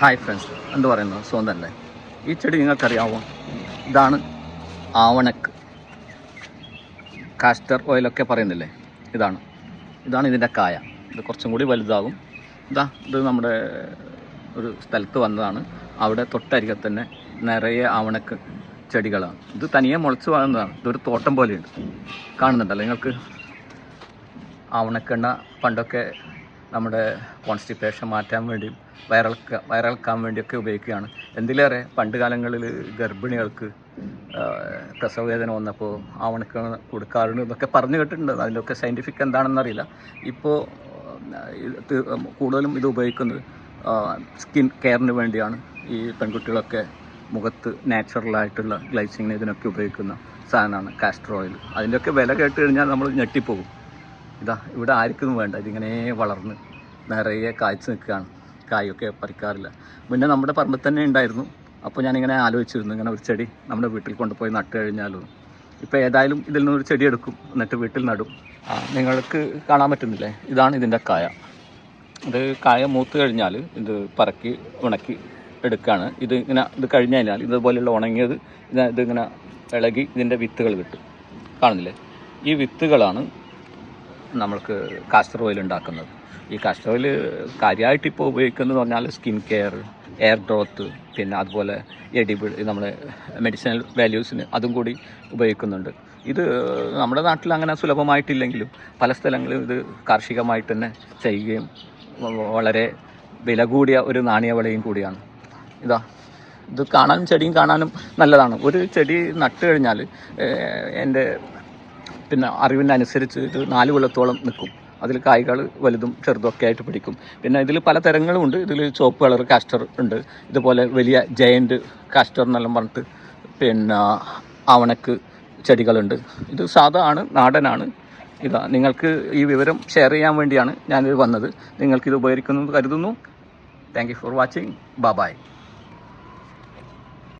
Hi friends എന്ത് പറയുന്നു? സ്വന്തല്ലേ ഈ ചെടി നിങ്ങൾക്കറിയാമോ ഇതാണ് ആവണക്ക്. കാസ്റ്റർ ഓയിലൊക്കെ പറയുന്നില്ലേ? ഇതാണ്. ഇതാണ് ഇതിന്റെ കായ. ഇത് കുറച്ചും കൂടി വലുതാകും. ഇതാ ഇത് നമ്മുടെ ഒരു സ്ഥലത്ത് വന്നതാണ്. അവിടെ തൊട്ടരികെ തന്നെ നിറയെ ആവണക്ക് ചെടികളാണ്. ഇത് തനിയെ മുളച്ച് വളർന്നതാണ് ഇതൊരു തോട്ടം പോലെയുണ്ട്. കാണുന്നുണ്ടല്ലോ നിങ്ങൾക്ക്? ആവണക്കെണ്ണ പണ്ടൊക്കെ നമ്മുടെ കോൺസ്റ്റിപ്പേഷൻ മാറ്റാൻ വേണ്ടിയും വയറിളക്ക വയറിളക്കാൻ വേണ്ടിയൊക്കെ ഉപയോഗിക്കുകയാണ്. എന്തിലേറെ? പണ്ട് കാലങ്ങളിൽ ഗർഭിണികൾക്ക് പ്രസവവേദന വന്നപ്പോൾ ആവണക്ക് കൊടുക്കാറുണ്ട് എന്നൊക്കെ പറഞ്ഞു കേട്ടിട്ടുണ്ട്. അതിന്റെയൊക്കെ സയന്റിഫിക് എന്താണെന്നറിയില്ല. ഇപ്പോൾ കൂടുതലും ഇത് ഉപയോഗിക്കുന്നത് സ്കിൻ കെയറിന് വേണ്ടിയാണ് ഈ പെൺകുട്ടികളൊക്കെ മുഖത്ത് നാച്ചുറലായിട്ടുള്ള ഗ്ലൈസിങ്ങിന് ഇതിനൊക്കെ ഉപയോഗിക്കുന്ന സാധനമാണ് കാസ്റ്റർ ഓയിൽ. അതിന്റെയൊക്കെ വില കേട്ട് കഴിഞ്ഞാൽ നമ്മൾ ഞെട്ടിപ്പോകും. ഇതാ ഇവിടെ ആർക്കും വേണ്ട. ഇതിങ്ങനെ വളർന്ന് നിറയെ കാഴ്ച നിൽക്കുകയാണ്. കായൊക്കെ പറിക്കാറില്ല. പിന്നെ നമ്മുടെ പറമ്പിൽ തന്നെ ഉണ്ടായിരുന്നു. അപ്പോൾ ഞാനിങ്ങനെ ആലോചിച്ചിരുന്നു ഇങ്ങനെ ഒരു ചെടി നമ്മുടെ വീട്ടിൽ കൊണ്ടുപോയി നട്ട് കഴിഞ്ഞാലോ. ഇപ്പോൾ ഏതായാലും ഇതിൽ നിന്നൊരു ചെടി എടുക്കും എന്നിട്ട് വീട്ടിൽ നടും. നിങ്ങൾക്ക് കാണാൻ പറ്റുന്നില്ലേ? ഇതാണ് ഇതിന്റെ കായ. ഇത് കായ മൂത്ത് കഴിഞ്ഞാൽ ഇത് പറക്കി ഉണക്കി എടുക്കുകയാണ്. ഇത് ഇങ്ങനെ ഇത് കഴിഞ്ഞു കഴിഞ്ഞാൽ ഇതുപോലെയുള്ള ഉണങ്ങിയത് ഇത് ഇതിങ്ങനെ ഇളകി ഇതിന്റെ വിത്തുകൾ കിട്ടും. കാണുന്നില്ലേ? ഈ വിത്തുകളാണ് നമ്മൾക്ക് കാസ്റ്റർ ഓയിൽ ഉണ്ടാക്കുന്നത്. ഈ കാസ്റ്റർ ഓയിൽ കാര്യമായിട്ട് ഇപ്പോൾ ഉപയോഗിക്കുന്നത് പറഞ്ഞാൽ സ്കിൻ കെയർ എയർ ഗ്രോത്ത് പിന്നെ അതുപോലെ എഡിബിൾ നമ്മൾ മെഡിസിനൽ വാല്യൂസിന് അതും കൂടി ഉപയോഗിക്കുന്നുണ്ട്. ഇത് നമ്മുടെ നാട്ടിൽ അങ്ങനെ സുലഭമായിട്ടില്ലെങ്കിലും പല സ്ഥലങ്ങളിലും ഇത് കാർഷികമായിട്ട് തന്നെ ചെയ്യുകയും വളരെ വില കൂടിയ ഒരു നാണയവിളയും കൂടിയാണ്. ഇതാ ഇത് കാണാനും ചെടിയും കാണാനും നല്ലതാണ്. ഒരു ചെടി നട്ട് കഴിഞ്ഞാൽ എന്റെ പിന്നെ അറിവിനനുസരിച്ച് ഇത് നാല് കൊല്ലത്തോളം നിൽക്കും. അതിൽ കായ്കൾ വലുതും ചെറുതും ഒക്കെ ആയിട്ട് പിടിക്കും. പിന്നെ ഇതിൽ പല തരങ്ങളും ഉണ്ട്. ഇതിൽ ചുവപ്പ് കളർ കാസ്റ്റർ ഉണ്ട്. ഇതുപോലെ വലിയ ജയന്റ് കാസ്റ്റർ എന്നെല്ലാം പറഞ്ഞിട്ട് പിന്നെ അവണക്ക് ചെടികളുണ്ട്. ഇത് സാധാ ആണ് നാടനാണ് ഇതാ നിങ്ങൾക്ക് ഈ വിവരം ഷെയർ ചെയ്യാൻ വേണ്ടിയാണ് ഞാനിത് വന്നത്. നിങ്ങൾക്കിത് ഉപകരിക്കുന്നു കരുതുന്നു. Thank you for watching bye